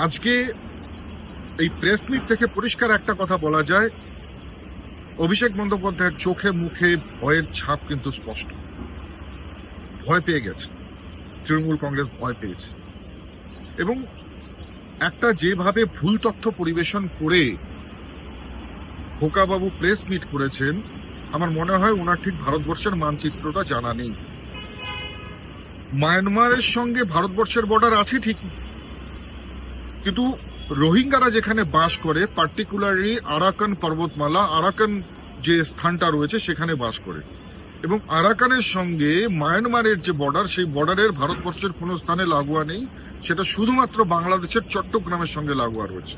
আজকে এই press meet থেকে পরিষ্কার একটা কথা বলা যায়। অভিষেক বন্দ্যোপাধ্যায়ের চোখে মুখে ভয়ের ছাপ কিন্তু স্পষ্ট। ভয় পেয়ে গেছে। তৃণমূল কংগ্রেস ভয় পেয়েছে। এবং একটা যেভাবে ভুল তথ্য পরিবেশন করে খোকাবাবু প্রেস মিট করেছেন, আমার মনে হয় ওনার ঠিক ভারতবর্ষের মানচিত্রটা জানা নেই। মায়ানমারের সঙ্গে ভারতবর্ষের বর্ডার আছে ঠিক কিন্তু রোহিঙ্গারা যেখানে বাস করে পার্টিকুলারলি আরাকান পর্বতমালা আরাকান যে স্থানটা রয়েছে সেখানে বাস করে। এবং আরাকানের সঙ্গে মায়ানমারের যে বর্ডার সেই বর্ডারের ভারতবর্ষের কোনো স্থানে লাগোয়া নেই। সেটা শুধুমাত্র বাংলাদেশের চট্টগ্রামের সঙ্গে লাগোয়া রয়েছে।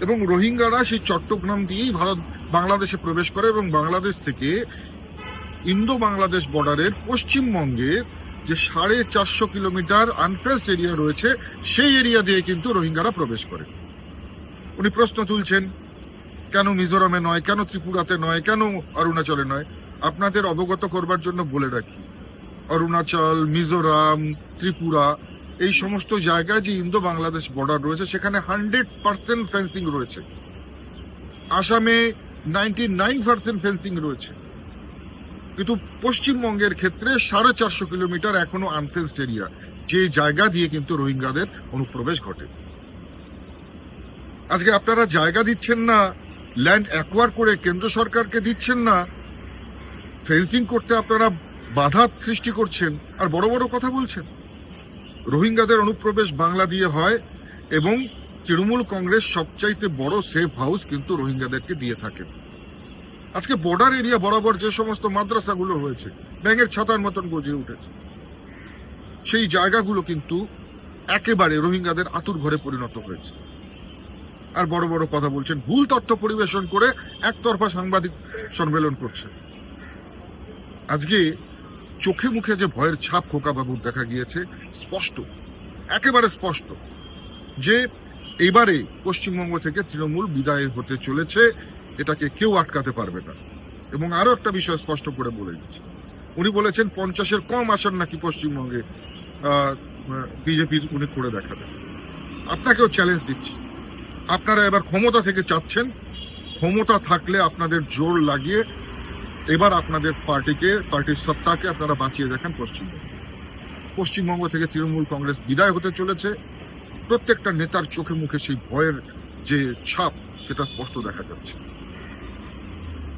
এবং রোহিঙ্গারা সেই চট্টগ্রাম দিয়েই ভারত, বাংলাদেশে প্রবেশ করে এবং বাংলাদেশ থেকে ইন্দো বাংলাদেশ বর্ডারের পশ্চিমবঙ্গে যে সাড়ে চারশো কিলোমিটার আনফেস্ট এরিয়া রয়েছে, সেই এরিয়া দিয়ে কিন্তু রোহিঙ্গারা প্রবেশ করে। উনি প্রশ্ন তুলছেন, কেন মিজোরামে নয়, কেন ত্রিপুরাতে নয়, কেন অরুণাচলে নয়? আপনাদের অবগত করবার জন্য বলে রাখি, অরুণাচল, মিজোরাম, ত্রিপুরা, এই সমস্ত জায়গায় যে ইন্দো বাংলাদেশ বর্ডার রয়েছে, সেখানে হান্ড্রেড পার্সেন্ট ফেন্সিং রয়েছে। আসামে নাইনটি নাইন পার্সেন্ট ফেন্সিং রয়েছে। কিন্তু পশ্চিমবঙ্গের ক্ষেত্রে সাড়ে চারশো কিলোমিটার এখনও আনফেন্সড এরিয়া যে জায়গা দিয়ে কিন্তু রোহিঙ্গাদের অনুপ্রবেশ ঘটে। আজকে আপনারা জায়গা দিচ্ছেন না ল্যান্ড অ্যাকোয়ার করে কেন্দ্র সরকারকে দিচ্ছেন না ফেন্সিং করতে আপনারা বাধা সৃষ্টি করছেন, আর বড় বড় কথা বলছেন। রোহিঙ্গাদের অনুপ্রবেশ বাংলা দিয়ে হয় এবং তৃণমূল কংগ্রেস সবচাইতে বড় সেফ হাউস কিন্তু রোহিঙ্গাদেরকে দিয়ে থাকে আজকে বর্ডার এরিয়া বরাবর যে সমস্ত মাদ্রাসাগুলো হয়েছে, ব্যাঙের ছাতার মতন গজিয়ে উঠেছে। সেই জায়গাগুলো কিন্তু একেবারে রোহিঙ্গাদের আতুর ঘরে পরিণত হয়েছে। আর বড় বড় কথা বলছেন, ভুল তথ্য পরিবেশন করে একতরফা সাংবাদিক সম্মেলন করছে। আজকে চোখে মুখে যে ভয়ের ছাপ খোকাবাবুর দেখা গিয়েছে, স্পষ্ট, একেবারে স্পষ্ট যে এবারে পশ্চিমবঙ্গ থেকে তৃণমূল বিদায় হতে চলেছে। এটাকে কেউ আটকাতে পারবে না। এবং আরও একটা বিষয় স্পষ্ট করে বলে দিচ্ছি। উনি বলেছেন, পঞ্চাশের কম আসন নাকি পশ্চিমবঙ্গে বিজেপির উনি করে দেখাবেন। আপনাকেও চ্যালেঞ্জ দিচ্ছি। আপনারা এবার ক্ষমতা থেকে চাচ্ছেন। ক্ষমতা থাকলে আপনাদের জোর লাগিয়ে এবার আপনাদের পার্টিকে, পার্টির সত্তাকে আপনারা বাঁচিয়ে দেখেন পশ্চিমবঙ্গ। পশ্চিমবঙ্গ থেকে তৃণমূল কংগ্রেস বিদায় হতে চলেছে। প্রত্যেকটা নেতার চোখে মুখে সেই ভয়ের যে ছাপ, সেটা স্পষ্ট দেখা যাচ্ছে।